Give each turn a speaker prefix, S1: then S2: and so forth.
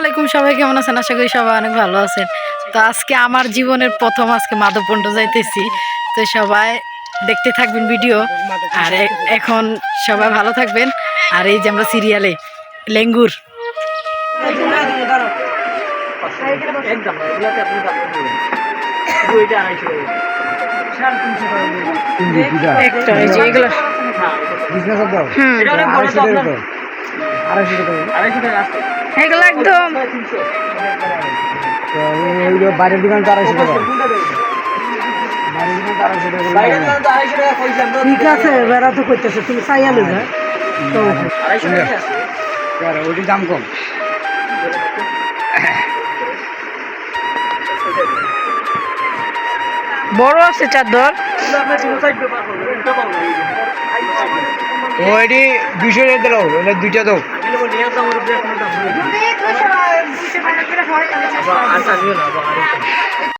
S1: আলাইকুম সবাই কেমন আছেন? আশা করি সবাই অনেক ভালো আছেন। তো আজকে আমার জীবনের প্রথম আজকে মাধবকুণ্ড যাইতেছি। তো সবাই দেখতে থাকবেন ভিডিও। আর এখন সবাই ভালো থাকবেন। আর এই যে আমরা সিরিয়ালে লেঙ্গুর। একটা এই যে এগুলো। হুম।
S2: আড়াইশো টাকা।
S1: এগুলো একদম
S3: বাইরের দোকান তো টাকা।
S4: ঠিক আছে বেড়া তো করতেছে তুমি চাইয়া যা তো।
S3: ওইটির দাম কম।
S1: বড় আছে চাদর।
S3: ওইটি দুশো টাকা দিল ওটা দুইটা দাও।
S2: আচ্ছা,